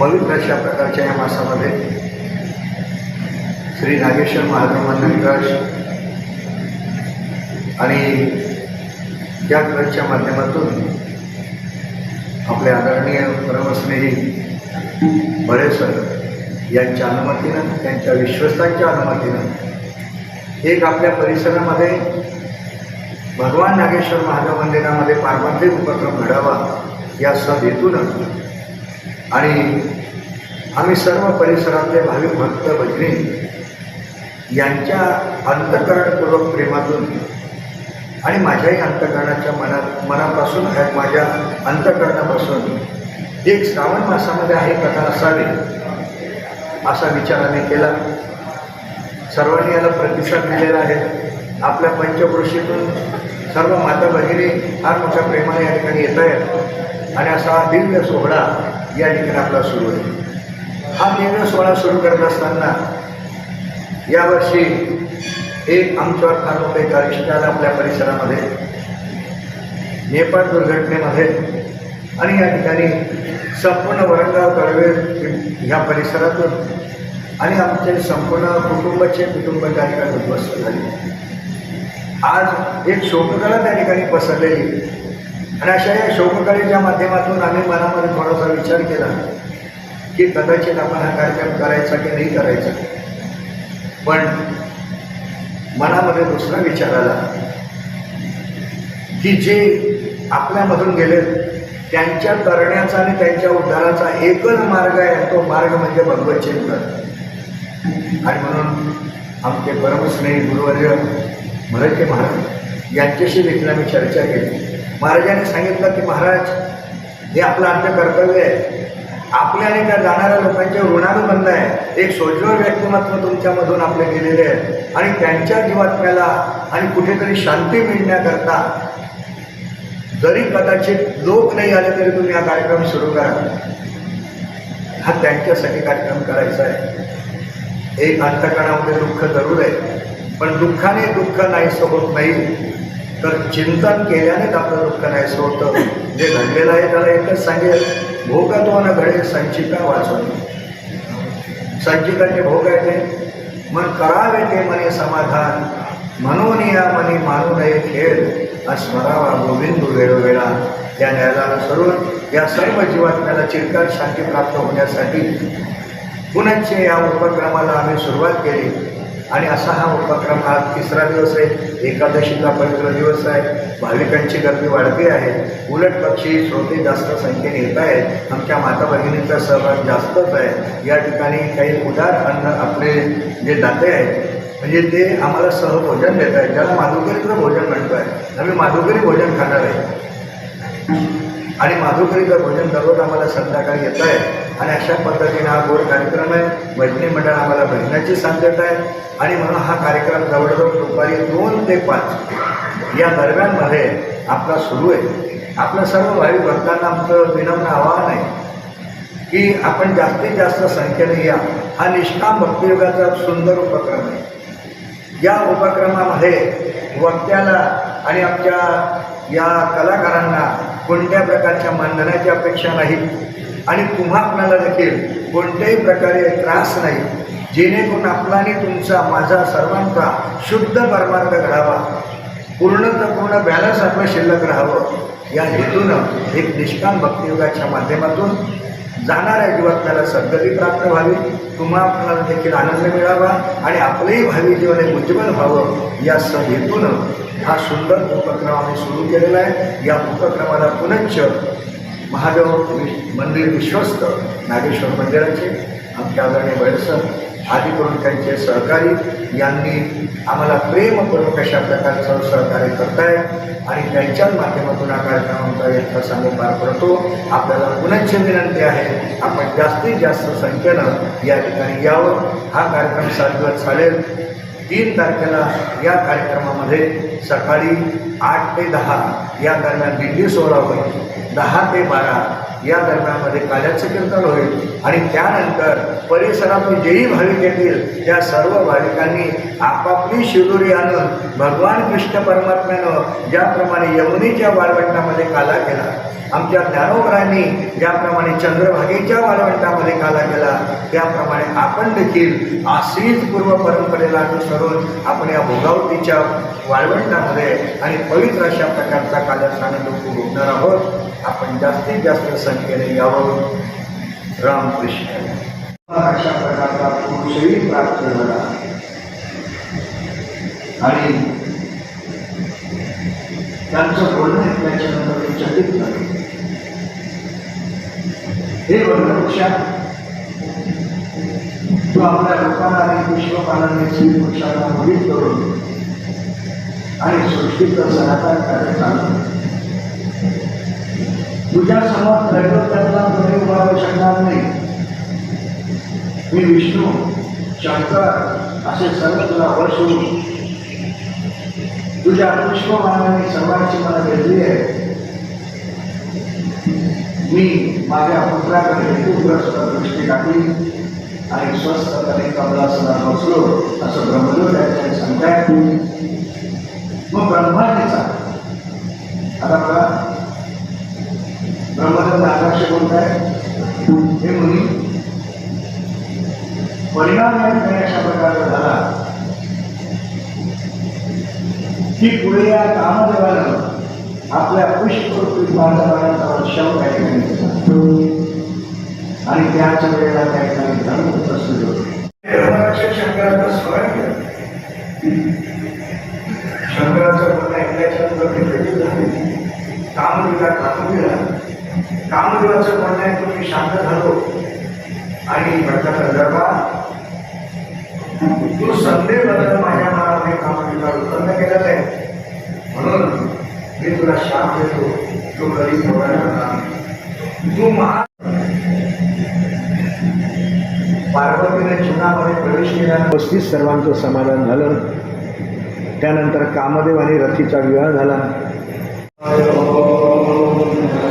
पवित्र अशा प्रकारच्या या मासामध्ये श्री नागेश्वर महादेव मंदिर आणि या ट्रस्टच्या माध्यमातून आपले आदरणीय परमस्नेही बरेसर यांच्या अनुमतीनं त्यांच्या विश्वस्तांच्या अनुमतीनं एक आपल्या परिसरामध्ये भगवान नागेश्वर महादेव मंदिरामध्ये पारंपरिक उपक्रम घडावा या सभेतून आणि आम्ही सर्व परिसरातले भाविक भक्त भजनी यांच्या अंतकरणपूर्वक प्रेमातून आणि माझ्याही अंतकरणाच्या मनात मनापासून माझ्या अंतकरणापासून एक श्रावण मासामध्ये आहे कथा असावी असा विचार आम्ही केला. सर्वांनी याला प्रतिसाद दिलेला आहे. आपल्या पंचकृषीतून सर्व माता भगिनी फार मोठ्या प्रेमाने या ठिकाणी येत आहेत आणि असा दिव्य सोहळा या ठिकाणी आपला सुरू आहे हा दिव्य सोहळा सुरू करत असताना यावर्षी एक आमच्यावर तालुका एका एक आपल्या परिसरामध्ये. नेपाळ दुर्घटनेमध्ये आणि या ठिकाणी संपूर्ण वरंगाव तळवे ह्या परिसरातून आणि आमचे संपूर्ण कुटुंबाचे कुटुंब त्या ठिकाणी उद्ध्वस्त झाले. आज एक शोककला त्या ठिकाणी पसरलेली. आणि अशा या शोककळेच्या माध्यमातून आम्ही मनामध्ये थोडासा विचार केला की कदाचित आपण हा कार्यक्रम करायचा की नाही करायचा. पण मनामध्ये दुसरा विचार आला की जे आपल्यामधून गेले त्यांच्या करण्याचा आणि त्यांच्या उद्धाराचा एकच मार्ग आहे तो मार्ग म्हणजे भगवत चिंतन. आणि म्हणून आमचे परमस्नेही गुरुवर्य भरतचे महाराज यांच्याशी देखील आम्ही चर्चा केली. महाराजांनी सांगितलं की महाराज हे आपलं आमचं कर्तव्य आहे. आपल्या आणि त्या जाणाऱ्या लोकांचे ऋणानुबंध आहे. एक सोज्वळ व्यक्तिमत्व तुमच्यामधून आपले गेलेले आहे आणि त्यांच्या जीवात्म्याला आणि कुठेतरी शांती मिळण्याकरता जरी कदाचित लोक नाही आले तरी तुम्ही हा कार्यक्रम सुरू करा. हा त्यांच्यासाठी कार्यक्रम करायचा आहे. एक अंतकणामध्ये दुःख जरूर आहे. पण दुःखाने दुःख नाही सोबत नाही. तर चिंतन केल्यानेच आपलं दुःख नाहीसं होतं जे घडलेलं आहे त्याला एकच सांगेल भोगत्व घडे संचिता वाचून संचिताचे भोग आहे ते. मन करावे ते मने समाधान. म्हणून या मनी मानू नये खेळ स्मरावा गोविंद वेळोवेळा या न्यायाला सरून या सर्व जीवात्म्याला चिरकाल शांती प्राप्त होण्यासाठी पुण्याचे या उपक्रमाला आम्ही सुरुवात केली. आणि असा हा उपक्रम आज तिसरा दिवस आहे. एकादशीचा पवित्र दिवस आहे. भाविकांची गर्दी वाढते आहे. उलट पक्षी श्रोते जास्त संख्येने येत आहेत. आमच्या माता भगिनींचा सहभाग जास्तच आहे. या ठिकाणी काही उदार अन्न आपले जे दाते आहेत म्हणजे ते आम्हाला सहभोजन देत आहेत. ज्याला माधुकरीचं भोजन म्हणतो आहे आम्ही माधुकरी भोजन खाणार आहे. आणि माधुकरीचं भोजन दररोज आम्हाला संध्याकाळी येत आहे आणि अशा पद्धतीने हा गोड कार्यक्रम आहे भजनी मंडळ आम्हाला भजनाची सांगत आहे आणि म्हणून हा कार्यक्रम जवळजवळ दुपारी दोन ते पाच या दरम्यानमध्ये आपला सुरू आहे. आपल्या सर्व भावी भक्तांना आमचं विनम्र आवाहन आहे की आपण जास्तीत जास्त संख्येने या. हा निष्काम भक्तियोगाचा सुंदर उपक्रम आहे. या उपक्रमामध्ये वक्त्याला आणि आमच्या या कलाकारांना कोणत्या प्रकारच्या मानधनाची अपेक्षा नाही आणि तुम्हा आपल्याला देखील कोणत्याही प्रकारे त्रास नाही. जेणेकरून आपला आणि तुमचा माझा सर्वांचा शुद्ध परमार्थ घडावा. पूर्ण तर पूर्ण बॅलन्स आपलं शिल्लक राहावं. या हेतूनं एक निष्काम भक्तियोगाच्या माध्यमातून जाणाऱ्या जीवात त्याला सद्गती प्राप्त व्हावी. तुम्हाला देखील आनंद मिळावा आणि आपलंही भावी जीवन हे उज्ज्वल व्हावं. या स हेतूनं हा सुंदर उपक्रम आम्ही सुरू केलेला आहे. या उपक्रमाला पुनश्च महादेव मंदिर विश्वस्त नागेश्वर मंदिराचे आमच्या आदरणीय वैरसर आदी करून त्यांचे सहकारी यांनी आम्हाला प्रेमपूर्वक अशा प्रकारचं सहकार्य करताय आणि त्यांच्याच माध्यमातून हा कार्यक्रम आमचा यथासांग पार पडतो. आपल्याला पुनश्च विनंती आहे आपण जास्तीत जास्त संख्येनं या ठिकाणी यावं. हा कार्यक्रम सात दिवस चालेल. तीन तारखेला या कार्यक्रमामध्ये सकाळी आठ ते दहा या दरम्यान दिंडी सोहळा होईल दहा ते बारा या दरम्यानमध्ये काल्याचं कीर्तन होईल. आणि त्यानंतर परिसरातून जेही भाविक येतील त्या सर्व भाविकांनी आपापली शिदुरी आणून भगवान कृष्ण परमात्म्यानं ज्याप्रमाणे यमुनेच्या वाळवंटामध्ये काला केला आमच्या ज्ञानोबरांनी ज्याप्रमाणे चंद्रभागेच्या वाळवंटामध्ये काला केला त्याप्रमाणे आपण देखील आश्रित पूर्व परंपरेला अनुसरून आपण या भोगावतीच्या वाळवंटामध्ये आणि पवित्र अशा प्रकारचा काल्याचा आनंद उपभोगणार आहोत. आपण जास्तीत जास्त संख्येने यावं. रामकृष्ण. अशा प्रकारचा पुरुषही प्राप्त झाला. आणि त्यांचं बोलणं ऐकल्याच्यानंतर ते चकित झाले. हे वृक्षा तू आपल्या लोकांना आणि विश्वपालाने श्री मोहित करून आणि सृष्टीचं सनातन कार्य चालू तुझ्या त्रैलोक्यातला कोणी उभारू शकणार नाही. मी विष्णू शंकर असे सर्व तुला वर्ष तुझ्या पुष्पमानाने सर्वांची मला भेटली आहे. मी माझ्या पुत्राकडे हेतुग्रस्त दृष्टी टाकली आणि स्वस्थपणे कमलासना बसलो असं ब्रह्मदेव त्यांच्या सांगताय मग ब्रह्माजीचा आता बघा. ब्रह्मदेव आदर्श आहे? हे मुली परिणाम या ठिकाणी अशा प्रकारचा झाला. की पुढे या कामदेवानं आपल्या पुष्परूपी महाराजांचा शव त्या ठिकाणी आणि त्याच वेळेला त्या ठिकाणी धर्म उपस्थित होते शंकराचं स्मरण केलं कामदेवीला टाकून दिला कामदेवाचं म्हणणं आहे मी शांत झालो आणि भक्ताचा दरबार तो संदेह बदल माझ्या मनामध्ये कामाला उत्पन्न केलं आहे म्हणून मी तुला शाप देतो. तो कधी ठेवायला तू महा पार्वतीने जीवनामध्ये प्रवेश केला. पस्तीस सर्वांचं समाधान झालं. त्यानंतर कामदेव आणि रथीचा विवाह झाला. Oh.